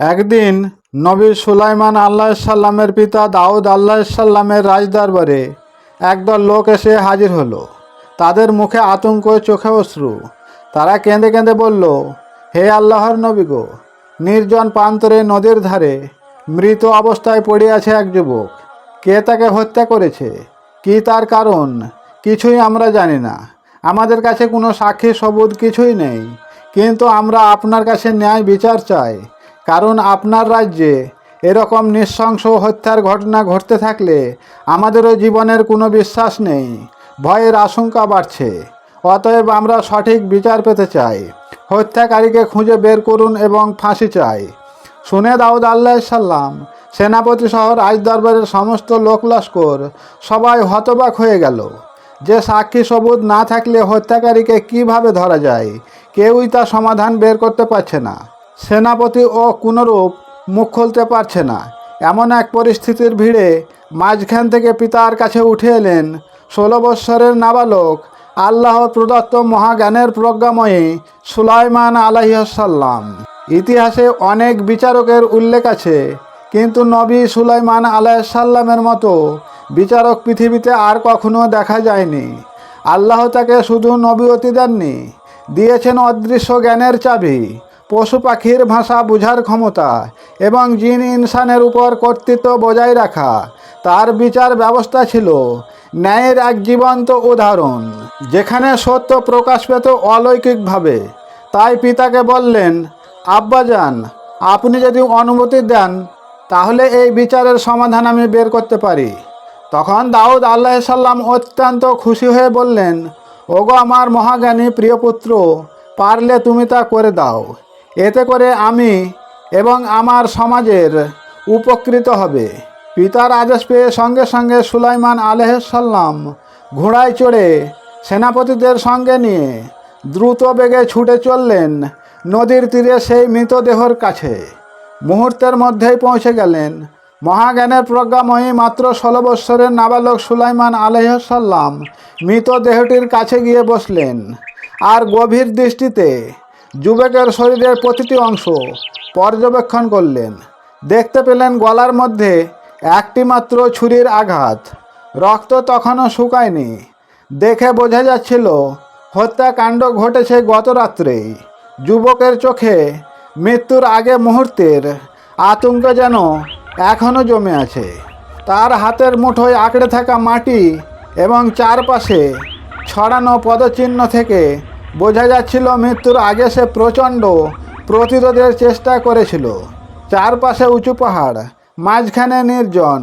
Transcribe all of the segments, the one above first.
একদিন নবী সুলাইমান আল্লাহ সাল্লামের পিতা দাউদ আল্লাহ সাল্লামের রাজদরবারে একদল লোক এসে হাজির হলো। তাদের মুখে আতঙ্ক, চোখে অশ্রু। তারা কেঁদে কেঁদে বলল, হে আল্লাহর নবী গো, নির্জন প্রান্তরে নদীর ধারে মৃত অবস্থায় পড়ে আছে এক যুবক। কে তাকে হত্যা করেছে? কি তার কারণ? কিছুই আমরা জানি না। আমাদের কাছে কোনো সাক্ষী সবুত কিছুই নেই। কিন্তু আমরা আপনার কাছে ন্যায় বিচার চাই। কারণ আপনার রাজ্যে এরকম নৃশংস হত্যার ঘটনা ঘটতে থাকলে আমাদেরও জীবনের কোনো বিশ্বাস নেই। ভয়ের আশঙ্কা বাড়ছে। অতএব আমরা সঠিক বিচার পেতে চাই। হত্যাকারীকে খুঁজে বের করুন এবং ফাঁসি চাই। শুনে দাউদ আল্লাহ সাল্লাম সেনাপতি সহ রাজদরবারের সমস্ত লোক লস্কর সবাই হতবাক হয়ে গেল। যে সাক্ষী সবুত না থাকলে হত্যাকারীকে কীভাবে ধরা যায়? কেউই তা সমাধান বের করতে পারছে না। সেনাপতি ও কোনরূপ মুখ খুলতে পারছে না। এমন এক পরিস্থিতির ভিড়ে মাঝখান থেকে পিতার কাছে উঠে এলেন ষোলো বৎসরের নাবালক আল্লাহ প্রদত্ত মহাজ্ঞানের প্রজ্ঞাময়ী সুলাইমান আলাইসাল্লাম ইতিহাসে অনেক বিচারকের উল্লেখ আছে, কিন্তু নবী সুলাইমান আলাইসাল্লামের মতো বিচারক পৃথিবীতে আর কখনো দেখা যায়নি। আল্লাহ তাকে শুধু নবীয়তি দেননি, দিয়েছেন অদৃশ্য জ্ঞানের চাবি। পশু পাখির ভাষা বোঝার ক্ষমতা এবং জিন ইনসানের উপর কর্তৃত্ব বজায় রাখা, তার বিচার ব্যবস্থা ছিল ন্যায়ের এক জীবন্ত উদাহরণ, যেখানে সত্য প্রকাশ পেত অলৌকিকভাবে। তাই পিতাকে বললেন, আব্বাজান, আপনি যদি অনুমতি দেন, তাহলে এই বিচারের সমাধান আমি বের করতে পারি। তখন দাউদ আল্লাহ সাল্লাম অত্যন্ত খুশি হয়ে বললেন, ওগো আমার মহাজ্ঞানী প্রিয় পুত্র, পারলে তুমি তা করে দাও। এতে করে আমি এবং আমার সমাজের উপকৃত হবে। পিতার আদেশ পেয়ে সঙ্গে সঙ্গে সুলাইমান আলহাল্লাম ঘোড়ায় চড়ে সেনাপতিদের সঙ্গে নিয়ে দ্রুত বেগে ছুটে চললেন নদীর তীরে সেই মৃতদেহর কাছে। মুহূর্তের মধ্যেই পৌঁছে গেলেন। মহাজ্ঞানের প্রজ্ঞাময়ী মাত্র ষোলো বৎসরের নাবালক সুলাইমান আলহাল্লাম মৃতদেহটির কাছে গিয়ে বসলেন। আর গভীর দৃষ্টিতে যুবকের শরীরের প্রতিটি অংশ পর্যবেক্ষণ করলেন। দেখতে পেলেন গলার মধ্যে একটি মাত্র ছুরির আঘাত। রক্ত তখনও শুকায়নি। দেখে বোঝা যাচ্ছিল, হত্যাকাণ্ড ঘটেছে গত রাত্রেই যুবকের চোখে মৃত্যুর আগে মুহূর্তের আতঙ্ক যেন এখনও জমে আছে। তার হাতের মুঠোয় আঁকড়ে থাকা মাটি এবং চারপাশে ছড়ানো পদচিহ্ন থেকে বোঝা যাচ্ছিল মৃত্যুর আগে সে প্রচণ্ড প্রতিরোধের চেষ্টা করেছিল। চারপাশে উঁচু পাহাড়, মাঝখানে নির্জন,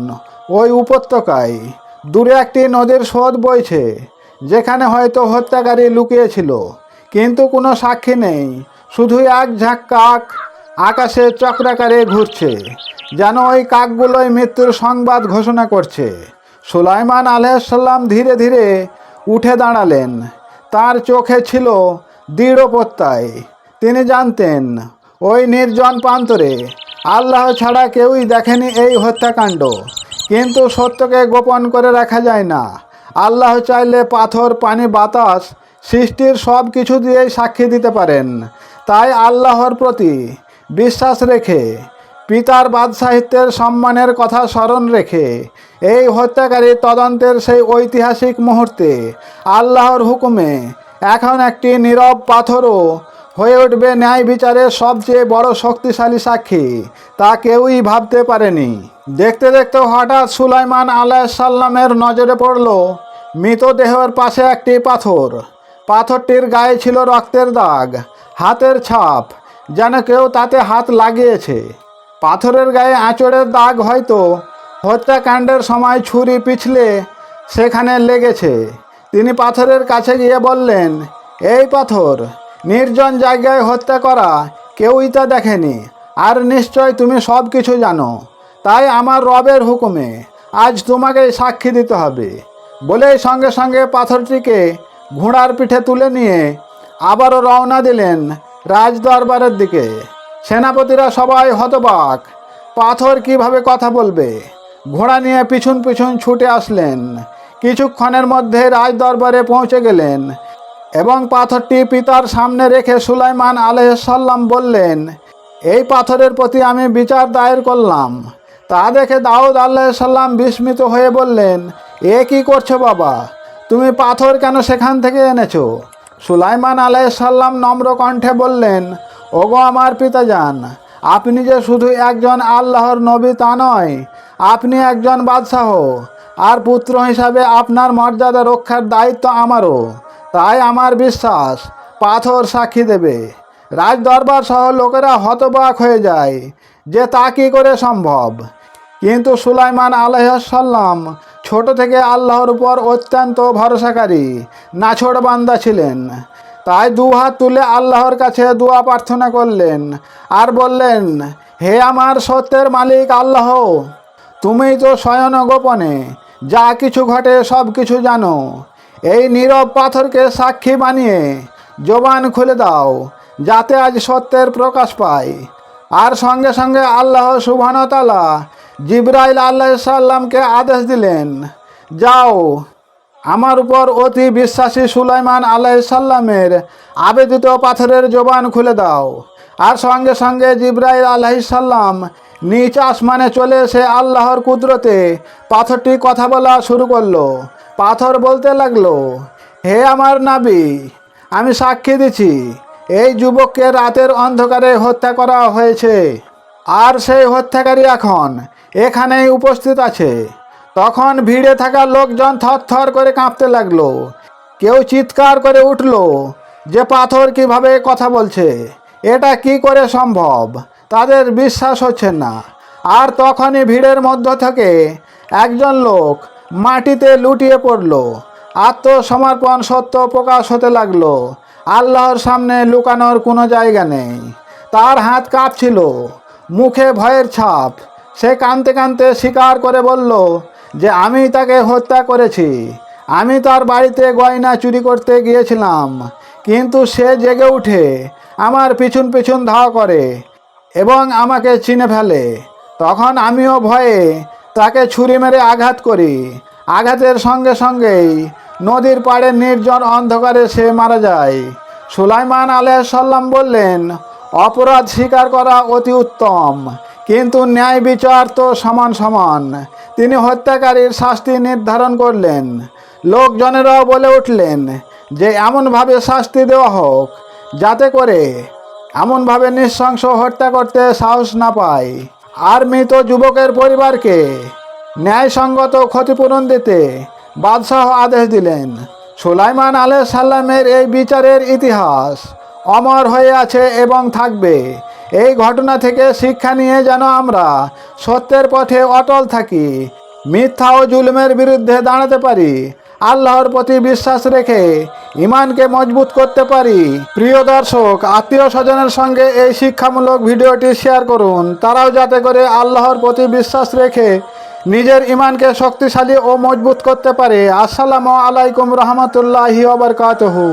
ওই উপত্যকায়। দূরে একটি নদীর স্রোত বইছে, যেখানে হয়তো হত্যাকারী লুকিয়েছিল, কিন্তু কোনো সাক্ষী নেই। শুধু এক ঝাঁক কাক আকাশে চক্রাকারে ঘুরছে, যেন ওই কাকগুলোই মৃত্যুর সংবাদ ঘোষণা করছে। সুলাইমান আলহাম ধীরে ধীরে উঠে দাঁড়ালেন। তার চোখে ছিল দৃঢ় প্রত্যয়। তিনি জানতেন, ওই নির্জন প্রান্তরে আল্লাহ ছাড়া কেউই দেখেনি এই হত্যাকাণ্ড। কিন্তু সত্যকে গোপন করে রাখা যায় না। আল্লাহ চাইলে পাথর, পানি, বাতাস, সৃষ্টির সব কিছু দিয়েই সাক্ষী দিতে পারেন। তাই আল্লাহর প্রতি বিশ্বাস রেখে পিতার বাদসাহিত্যের সম্মানের কথা স্মরণ রেখে এই হত্যাকারী তদন্তের সেই ঐতিহাসিক মুহূর্তে আল্লাহর হুকুমে এখন একটি নীরব পাথরও হয়ে উঠবে ন্যায় বিচারের সবচেয়ে বড় শক্তিশালী সাক্ষী তা কেউই ভাবতে পারেনি। দেখতে দেখতে হঠাৎ সুলাইমান আলাহ সাল্লামের নজরে পড়ল মৃতদেহের পাশে একটি পাথর। পাথরটির গায়ে ছিল রক্তের দাগ, হাতের ছাপ, যেন কেউ তাতে হাত লাগিয়েছে। পাথরের গায়ে আঁচড়ের দাগ হয়তো। হত্যাকাণ্ডের সময় ছুরি পিছলে সেখানে লেগেছে। তিনি পাথরের কাছে গিয়ে বললেন, এই পাথর, নির্জন জায়গায় হত্যা করা কেউই তা দেখেনি। আর নিশ্চয় তুমি সব কিছু জানো। তাই আমার রবের হুকুমে আজ তোমাকে সাক্ষী দিতে হবে। বলেই সঙ্গে সঙ্গে পাথরটিকে ঘোড়ার পিঠে তুলে নিয়ে আবারও রওনা দিলেন রাজদরবারের দিকে। সেনাপতিরা সবাই হতবাক। পাথর কীভাবে কথা বলবে? ঘোড়া নিয়ে পিছন পিছন ছুটে আসলেন। কিছুক্ষণের মধ্যে রাজদরবারে পৌঁছে গেলেন এবং পাথরটি পিতার সামনে রেখে সুলাইমান আলহাল্লাম বললেন, এই পাথরের প্রতি আমি বিচার দায়ের করলাম। তা দেখে দাউদ আল্লাহ সাল্লাম বিস্মিত হয়ে বললেন, এ কি করছ বাবা? তুমি পাথর কেন সেখান থেকে এনেছো? সুলাইমান আলাহ সাল্লাম নম্র কণ্ঠে বললেন ওগো আমার পিতা যান আপনি যে শুধু একজন আল্লাহর নবী তা নয়, আপনি একজন বাদশাহ, আর পুত্র হিসাবে আপনার মর্যাদা রক্ষার দায়িত্ব আমারও, তাই আমার বিশ্বাস পাথর সাক্ষী দেবে। রাজ দরবার সহ লোকেরা হতবাক হয়ে যায় যে তা কী করে সম্ভব। কিন্তু সুলাইমান আলাইসাল্লাম ছোট থেকে আল্লাহর উপর অত্যন্ত ভরসাকারী নাছোড় বান্দা ছিলেন। তাই দু হাত তুলে আল্লাহর কাছে দোয়া প্রার্থনা করলেন। আর বললেন, হে আমার সত্যের মালিক আল্লাহ, তুমি তো শয়ন গোপনে, যা কিছু ঘটে সব কিছু জানো। এই নীরব পাথরকে সাক্ষী বানিয়ে জবান খুলে দাও, যাতে আজ সত্যের প্রকাশ পায়। আর সঙ্গে সঙ্গে আল্লাহ সুবহানতালা জিব্রাইল আল্লাহ সাল্লামকে আদেশ দিলেন, যাও আমার উপর অতি বিশ্বাসী সুলাইমান আলাহ সাল্লামের আবেদিত পাথরের জবান খুলে দাও। আর সঙ্গে সঙ্গে জিব্রাইল আলাহ সাল্লাম নিচ আসমানে চলে এসে আল্লাহর কুদরতে পাথরটি কথা বলা শুরু করল। পাথর বলতে লাগল, হে আমার নাবি, আমি সাক্ষী দিচ্ছি এই যুবককে রাতের অন্ধকারে হত্যা করা হয়েছে। আর সেই হত্যাকারী এখন এখানেই উপস্থিত আছে। তখন ভিড়ে থাকা লোকজন থরথর করে কাঁপতে লাগল। কেউ চিৎকার করে উঠল, যে পাথর কীভাবে কথা বলছে? এটা কি করে সম্ভব? তাদের বিশ্বাস হচ্ছে না। আর তখনই ভিড়ের মধ্য থেকে একজন লোক মাটিতে লুটিয়ে পড়ল। আত্মসমর্পণ সত্য প্রকাশ হতে লাগল। আল্লাহর সামনে লুকানোর কোনো জায়গা নেই। তার হাত কাঁপছিল। মুখে ভয়ের ছাপ। সে কাঁদতে কাঁদতে স্বীকার করে বলল যে আমি তাকে হত্যা করেছি। আমি তার বাড়িতে গয়না চুরি করতে গিয়েছিলাম, কিন্তু সে জেগে উঠে আমার পিছন পিছন ধাওয়া করে এবং আমাকে চিনে ফেলে। তখন আমিও ভয়ে তাকে ছুরি মেরে আঘাত করি। আঘাতের সঙ্গে সঙ্গেই নদীর পাড়ে নির্জন অন্ধকারে সে মারা যায়। সুলাইমান আলাইসাল্লাম বললেন, অপরাধ স্বীকার করা অতি উত্তম। কিন্তু ন্যায় বিচার তো সমান সমান। তিনি হত্যাকারীর শাস্তি নির্ধারণ করলেন। লোকজনেরাও বলে উঠলেন যে, এমনভাবে শাস্তি দেওয়া হোক, যাতে করে এমনভাবে নৃশংস হত্যা করতে সাহস না পায়। আর মৃত যুবকের পরিবারকে ন্যায়সঙ্গত ক্ষতিপূরণ দিতে বাদশাহ আদেশ দিলেন। সুলাইমান আলহ সাল্লামের এই বিচারের ইতিহাস অমর হয়ে আছে এবং থাকবে। এই ঘটনা থেকে শিক্ষা নিয়ে যেন আমরা সত্যের পথে অটল থাকি, মিথ্যা ও জুলুমের বিরুদ্ধে দাঁড়াতে পারি, আল্লাহর প্রতি বিশ্বাস রেখে ইমানকে মজবুত করতে পারি। প্রিয় দর্শক, আত্মীয় স্বজনের সঙ্গে এই শিক্ষামূলক ভিডিওটি শেয়ার করুন। তারাও যাতে করে আল্লাহর প্রতি বিশ্বাস রেখে নিজের ইমানকে শক্তিশালী ও মজবুত করতে পারে। আসসালামু আলাইকুম রহমতুল্লাহি ওবরকাতহু